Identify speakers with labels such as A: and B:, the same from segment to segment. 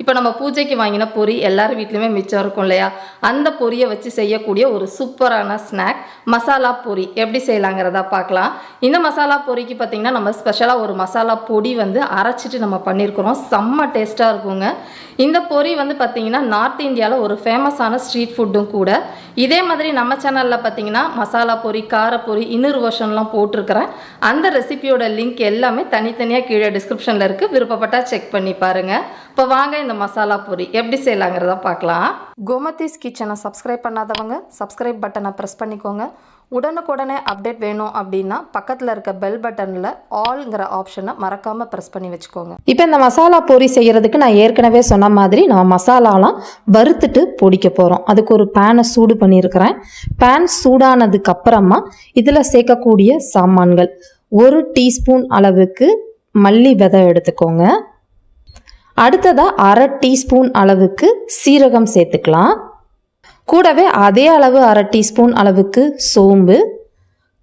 A: இப்போ நம்ம பூஜைக்கு வாங்கின பொரி எல்லார் வீட்லையுமே மிச்சம் இருக்கும் இல்லையா? அந்த பொரியை வச்சு செய்யக்கூடிய ஒரு சூப்பரான ஸ்நாக் மசாலா பொரி எப்படி செய்யலாங்கிறதா பார்க்கலாம். இந்த மசாலா பொரிக்கு பார்த்தீங்கன்னா நம்ம ஸ்பெஷலாக ஒரு மசாலா பொடி வந்து அரைச்சிட்டு நம்ம பண்ணியிருக்கிறோம் செம்ம டேஸ்ட்டாக இருக்குங்க. இந்த பொரி வந்து பார்த்தீங்கன்னா நார்த் இந்தியாவில் ஒரு ஃபேமஸான ஸ்ட்ரீட் ஃபுட்டும் கூட. இதே மாதிரி நம்ம சேனலில் பார்த்தீங்கன்னா மசாலா பொரி காரப்பொரி இன்னொரு வருஷன்லாம் போட்டிருக்கிறேன். அந்த ரெசிபியோட லிங்க் எல்லாமே தனித்தனியாக கீழே டிஸ்கிரிப்ஷனில் இருக்குது விருப்பப்பட்டால் செக் பண்ணி பாருங்கள் இப்போ வாங்க இந்த மசாலா பொரி எப்படி செய்யலாங்கிறத பார்க்கலாம். கோமதிஸ் கிச்சனை சப்ஸ்கிரைப் பண்ணாதவங்க சப்ஸ்கிரைப் பட்டனை ப்ரெஸ் பண்ணிக்கோங்க. உடனுக்குடனே அப்டேட் வேணும் அப்படின்னா பக்கத்தில் இருக்க பெல் பட்டனில் ஆல்ங்கிற ஆப்ஷனை மறக்காமல் ப்ரெஸ் பண்ணி வச்சுக்கோங்க.
B: இப்போ இந்த மசாலா பொரி செய்கிறதுக்கு நான் ஏற்கனவே சொன்ன மாதிரி நம்ம மசாலாலாம் வறுத்துட்டு பொடிக்க போகிறோம் அதுக்கு ஒரு பேனை சூடு பண்ணியிருக்கிறேன். பேன் சூடானதுக்கு அப்புறமா இதில் சேர்க்கக்கூடிய சாமான்கள். ஒரு டீஸ்பூன் அளவுக்கு மல்லி விதை எடுத்துக்கோங்க. அடுத்ததாக அரை டீஸ்பூன் அளவுக்கு சீரகம் சேர்த்துக்கலாம். கூடவே அதே அளவு அரை டீஸ்பூன் அளவுக்கு சோம்பு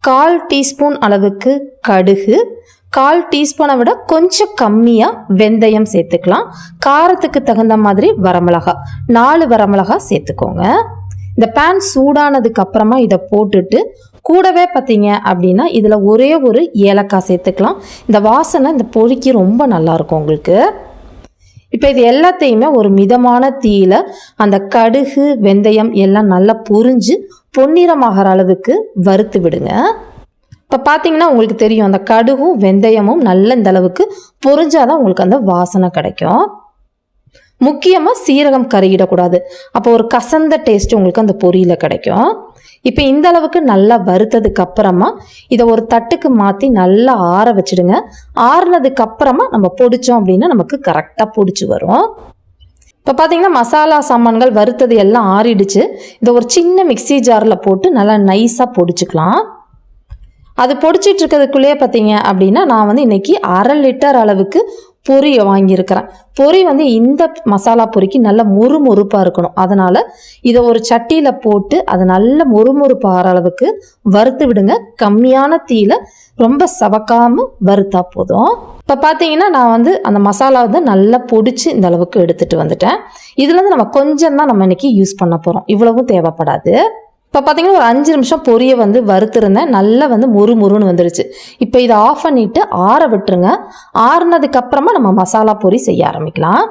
B: கால் டீஸ்பூன் அளவுக்கு கடுகு கால் டீஸ்பூனை விட கொஞ்சம் கம்மியாக வெந்தயம் சேர்த்துக்கலாம். காரத்துக்கு தகுந்த மாதிரி வரமிளகா நாலு வரமிளகா சேர்த்துக்கோங்க. இந்த பேன் சூடானதுக்கு அப்புறமா இதை போட்டுட்டு கூடவே பார்த்தீங்க அப்படின்னா இதில் ஒரே ஒரு ஏலக்காய் சேர்த்துக்கலாம். இந்த வாசனை இந்த பொரிக்கு ரொம்ப நல்லாயிருக்கும் உங்களுக்கு. இப்போ இது எல்லாத்தையுமே ஒரு மிதமான தீயில அந்த கடுகு வெந்தயம் எல்லாம் நல்லா பொரிஞ்சு பொன்னிறமாகிற அளவுக்கு வறுத்து விடுங்க. இப்போ பார்த்தீங்கன்னா உங்களுக்கு தெரியும் அந்த கடுகும் வெந்தயமும் நல்ல இந்த அளவுக்கு பொரிஞ்சாதான் உங்களுக்கு அந்த வாசனை கிடைக்கும். முக்கியமாக சீரகம் கருகிடக்கூடாது. அப்போ ஒரு கசந்த டேஸ்ட் உங்களுக்கு அந்த பொரியில் கிடைக்கும். இப்போ இந்த அளவுக்கு நல்லா வறுத்ததுக்கு அப்புறமா இதை ஒரு தட்டுக்கு மாற்றி நல்லா ஆற வச்சிடுங்க. ஆறுனதுக்கு அப்புறமா நம்ம பொடிச்சோம் அப்படின்னா நமக்கு கரெக்டாக பொடிச்சு வரும். இப்போ பார்த்தீங்கன்னா மசாலா சாமான்கள் வறுத்தது எல்லாம் ஆறிடுச்சு. இதை ஒரு சின்ன மிக்ஸி ஜாரில் போட்டு நல்லா நைஸாக பொடிச்சுக்கலாம். அது பொடிச்சிட்டு இருக்கிறதுக்குள்ளேயே பார்த்தீங்க அப்படின்னா நான் வந்து இன்னைக்கு அரை லிட்டர் அளவுக்கு பொரி வாங்கியிருக்கிறேன். பொரி வந்து இந்த மசாலா பொரிக்கு நல்ல மொறுமொறுப்பாக இருக்கணும். அதனால் இதை ஒரு சட்டியில் போட்டு அது நல்ல மொறுமொறுப்பாகிற அளவுக்கு வறுத்து விடுங்க. கம்மியான தீயில ரொம்ப சவக்காமல் வறுத்தா போதும். இப்போ பார்த்தீங்கன்னா நான் வந்து அந்த மசாலா வந்து நல்லா பொடிச்சு இந்த அளவுக்கு எடுத்துகிட்டு வந்துட்டேன். இதுலேருந்து நம்ம கொஞ்சம் தான் நம்ம இன்னைக்கு யூஸ் பண்ண போகிறோம் இவ்வளவும் தேவைப்படாது. இப்போ பார்த்தீங்கன்னா ஒரு அஞ்சு நிமிஷம் பொரியை வந்து வறுத்துருந்தேன். நல்லா வந்து மொறு மொறுன்னு வந்துருச்சு. இப்போ இதை ஆஃப் பண்ணிவிட்டு ஆற விட்டுருங்க. ஆறுனதுக்கப்புறமா நம்ம மசாலா பொரி செய்ய ஆரம்பிக்கலாம்.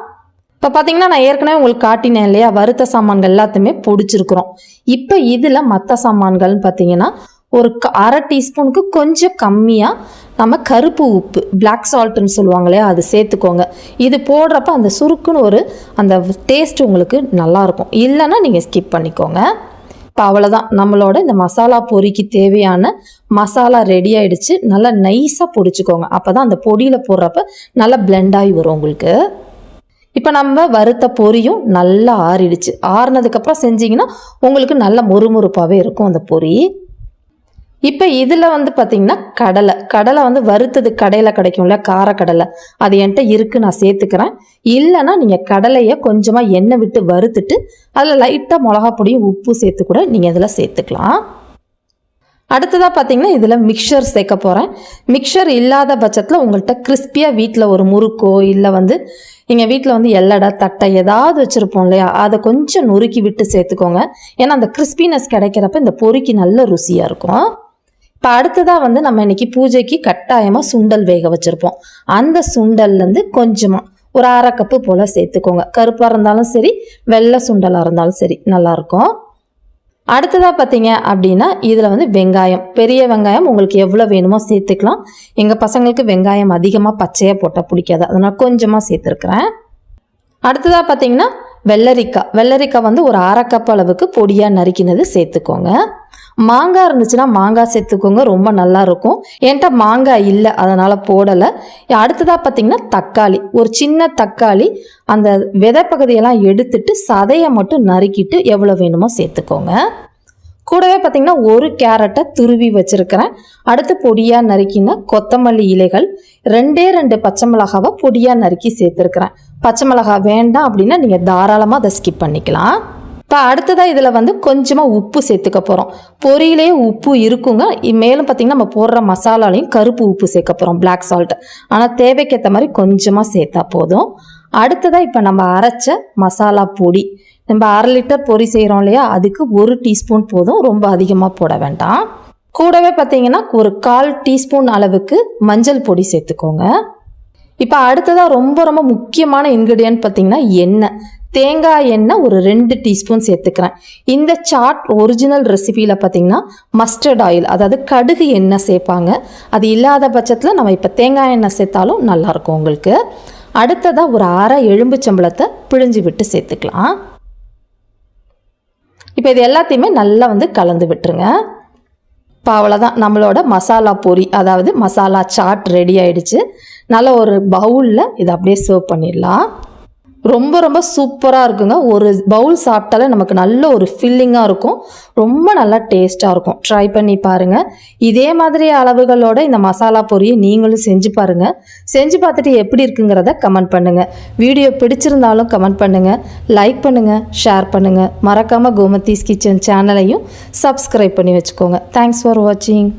B: இப்போ பார்த்தீங்கன்னா நான் ஏற்கனவே உங்களுக்கு காட்டினேன் இல்லையா? வறுத்த சாமான்கள் எல்லாத்தையுமே பொடிச்சிருக்கிறோம். இப்போ இதில் மற்ற சாமான்கள்னு பார்த்தீங்கன்னா ஒரு க- அரை டீஸ்பூனுக்கு கொஞ்சம் கம்மியாக நம்ம கருப்பு உப்பு பிளாக் சால்ட்டுன்னு சொல்லுவாங்க இல்லையா? அது சேர்த்துக்கோங்க. இது போடுறப்ப அந்த சுருக்குன்னு ஒரு அந்த டேஸ்ட் உங்களுக்கு நல்லாயிருக்கும் இல்லைன்னா நீங்கள் ஸ்கிப் பண்ணிக்கோங்க. இப்போ அவ்வளோதான் நம்மளோட இந்த மசாலா பொரிக்கு தேவையான மசாலா ரெடி ஆகிடுச்சு நல்லா நைஸாக பொடிச்சுக்கோங்க அப்போ தான் அந்த பொடியில் போடுறப்ப நல்லா பிளெண்ட் ஆகி வரும் உங்களுக்கு. இப்போ நம்ம வறுத்த பொரியும் நல்லா ஆறிடுச்சு. ஆறினதுக்கப்புறம் செஞ்சீங்கன்னா உங்களுக்கு நல்ல மொறுமொறுப்பாகவே இருக்கும் அந்த பொரி. இப்போ இதில் வந்து பார்த்தீங்கன்னா கடலை. கடலை வந்து வறுத்தது கடையில் கிடைக்கும்ல காரக்கடலை. அது என்கிட்ட இருக்குது நான் சேர்த்துக்கிறேன். இல்லைன்னா நீங்கள் கடலையை கொஞ்சமாக எண்ணெய் விட்டு வறுத்துட்டு அதில் லைட்டாக மிளகா பொடியும் உப்பு சேர்த்து கூட நீங்கள் இதில் சேர்த்துக்கலாம். அடுத்ததாக பார்த்தீங்கன்னா இதில் மிக்சர் சேர்க்க போகிறேன் மிக்சர் இல்லாத பட்சத்தில் உங்கள்கிட்ட கிறிஸ்பியாக வீட்டில் ஒரு முறுக்கோ இல்லை வந்து எங்கள் வீட்டில் வந்து எல்லடை தட்டை ஏதாவது வச்சுருப்போம் இல்லையா? அதை கொஞ்சம் நொறுக்கி விட்டு சேர்த்துக்கோங்க. ஏன்னா அந்த கிறிஸ்பினஸ் கிடைக்கிறப்ப இந்த பொறுக்கி நல்ல ருசியாக இருக்கும். இப்போ அடுத்ததாக வந்து நம்ம இன்னைக்கு பூஜைக்கு கட்டாயமாக சுண்டல் வேக வச்சுருப்போம். அந்த சுண்டல்லேருந்து கொஞ்சமாக ஒரு அரை கப்பு போல் சேர்த்துக்கோங்க. கருப்பாக இருந்தாலும் சரி வெள்ளை சுண்டலாக இருந்தாலும் சரி நல்லாயிருக்கும் அடுத்ததாக பார்த்தீங்க அப்படின்னா இதில் வந்து வெங்காயம். பெரிய வெங்காயம் உங்களுக்கு எவ்வளோ வேணுமோ சேர்த்துக்கலாம். எங்கள் பசங்களுக்கு வெங்காயம் அதிகமாக பச்சையாக போட்டால் பிடிக்காது. அதனால் கொஞ்சமாக சேர்த்துருக்குறேன். அடுத்ததாக பார்த்தீங்கன்னா வெள்ளரிக்காய் வெள்ளரிக்காய் வந்து ஒரு அரை கப் அளவுக்கு பொடியாக நறுக்கினது சேர்த்துக்கோங்க. மாங்காய் இருந்துச்சுன்னா மாங்காய் சேர்த்துக்கோங்க ரொம்ப நல்லா இருக்கும். என்கிட்ட மாங்காய் இல்லை அதனால் போடலை. அடுத்ததாக பார்த்தீங்கன்னா தக்காளி. ஒரு சின்ன தக்காளி அந்த விதை பகுதியெல்லாம் எடுத்துட்டு சதையை மட்டும் நறுக்கிட்டு எவ்வளோ வேணுமோ சேர்த்துக்கோங்க. கூடவே பார்த்தீங்கன்னா ஒரு கேரட்டை துருவி வச்சுருக்கிறேன். அடுத்து பொடியாக நறுக்கின கொத்தமல்லி இலைகள் ரெண்டே ரெண்டு பச்சை மிளகாவை பொடியாக நறுக்கி சேர்த்துருக்கிறேன். பச்சை மிளகா வேண்டாம் அப்படின்னா நீங்கள் தாராளமாக அதை ஸ்கிப் பண்ணிக்கலாம். இப்போ அடுத்ததாக இதில் வந்து கொஞ்சமாக உப்பு சேர்த்துக்க போகிறோம் பொரியிலே உப்பு இருக்குங்க. மேலும் பார்த்திங்கன்னா நம்ம போடுற மசாலாலையும் கருப்பு உப்பு சேர்க்க போகிறோம் பிளாக் சால்ட் ஆனால் தேவைக்கேற்ற மாதிரி கொஞ்சமாக சேர்த்தா போதும். அடுத்ததாக இப்போ நம்ம அரைச்ச மசாலா பொடி. நம்ம அரை லிட்டர் பொரி செய்கிறோம் இல்லையா? அதுக்கு ஒரு டீஸ்பூன் போதும். ரொம்ப அதிகமாக போட வேண்டாம். கூடவே பார்த்தீங்கன்னா ஒரு கால் டீஸ்பூன் அளவுக்கு மஞ்சள் பொடி சேர்த்துக்கோங்க. இப்போ அடுத்ததாக ரொம்ப ரொம்ப முக்கியமான இன்க்ரீடியன்ட் பார்த்தீங்கன்னா எண்ணெய். தேங்காய் எண்ணெய் ஒரு ரெண்டு டீஸ்பூன் சேர்த்துக்கிறேன். இந்த சாட் ஒரிஜினல் ரெசிபியில் பார்த்தீங்கன்னா மஸ்டர்ட் ஆயில் அதாவது கடுகு எண்ணெய் சேர்ப்பாங்க. அது இல்லாத பட்சத்தில் நம்ம இப்போ தேங்காய் எண்ணெய் சேர்த்தாலும் நல்லாயிருக்கும் உங்களுக்கு. அடுத்ததாக ஒரு அரை எலும்புச்சம்பளத்தை பிழிஞ்சு விட்டு சேர்த்துக்கலாம். இப்போ இது எல்லாத்தையுமே நல்லா வந்து கலந்து விட்டுருங்க. இப்போ அவ்வளோதான் நம்மளோட மசாலா பொரி அதாவது மசாலா சாட் ரெடி ஆயிடுச்சு. நல்ல ஒரு பவுலில் இதை அப்படியே சர்வ் பண்ணிடலாம். ரொம்ப ரொம்ப சூப்பராக இருக்குங்க. ஒரு பவுல் சாப்பிட்டாலே நமக்கு நல்ல ஒரு ஃபில்லிங்காக இருக்கும். ரொம்ப நல்லா டேஸ்ட்டாக இருக்கும். ட்ரை பண்ணி பாருங்கள் இதே மாதிரி அளவுகளோட இந்த மசாலா பொரியை நீங்களும் செஞ்சு பாருங்கள் செஞ்சு பார்த்துட்டு எப்படி இருக்குங்கிறத கமெண்ட் பண்ணுங்கள் வீடியோ பிடிச்சிருந்தாலும் கமெண்ட் பண்ணுங்கள் லைக் பண்ணுங்கள் ஷேர் பண்ணுங்கள் மறக்காமல் கோமதீஸ் கிச்சன் சேனலையும் சப்ஸ்கிரைப் பண்ணி வச்சுக்கோங்க. தேங்க்ஸ் ஃபார் வாட்சிங்